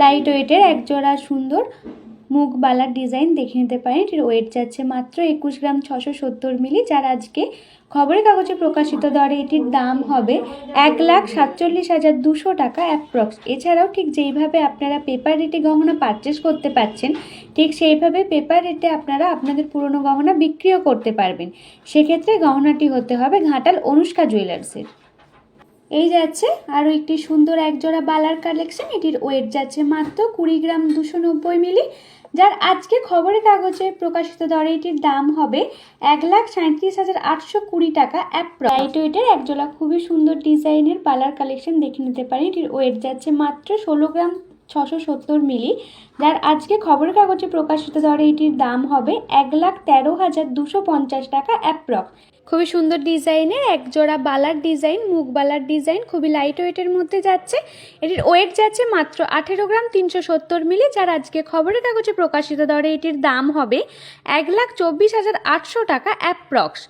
Light ওয়েটের একজোড়া সুন্দর মুখ বালার ডিজাইন দেখে নিতে পারেন। এটির ওয়েট যাচ্ছে মাত্র একুশ গ্রাম ছশো সত্তর মিলি, যার আজকে খবরের কাগজে প্রকাশিত দরে এটির দাম হবে এক লাখ সাতচল্লিশ হাজার দুশো টাকা অ্যাপ্রক্স এছাড়াও ঠিক যেইভাবে আপনারা পেপার রেটে গহনা পারচেস করতে পারছেন, ঠিক সেইভাবে পেপার রেটে আপনারা আপনাদের পুরনো গহনা বিক্রিও করতে পারবেন। সেক্ষেত্রে গহনাটি হতে হবে ঘাটাল অনুষ্কা জুয়েলার্সের এই যাচ্ছে আরও একটি সুন্দর একজোড়া বালার কালেকশন, এটির ওয়েট যাচ্ছে মাত্র কুড়ি গ্রাম দুশো নব্বই মিলি, যার আজকে খবরের কাগজে প্রকাশিত দরে এটির দাম হবে এক লাখ সাঁত্রিশ হাজার আটশো কুড়ি টাকা অ্যাপ্রাইট ওয়েটের একজোড়া খুবই সুন্দর ডিজাইনের বালার কালেকশন দেখে নিতে পারেন, এটির ওয়েট যাচ্ছে মাত্র ষোলো গ্রাম ছশো সত্তর মিলি। যার আজকে খবরের কাগজে প্রকাশিত দরে এটির দাম হবে এক লাখ তেরো হাজার দুশো পঞ্চাশ টাকা অ্যাপ্রক্স। খুবই সুন্দর ডিজাইনের এক জোড়া বালার ডিজাইন মুখ বালার ডিজাইন, খুবই লাইট ওয়েটের মধ্যে যাচ্ছে। এটির ওয়েট যাচ্ছে মাত্র আঠেরো গ্রাম তিনশো সত্তর মিলি, যার আজকে খবরের কাগজে প্রকাশিত দরে এটির দাম হবে এক লাখ চব্বিশ হাজার আটশো টাকা অ্যাপ্রক্স।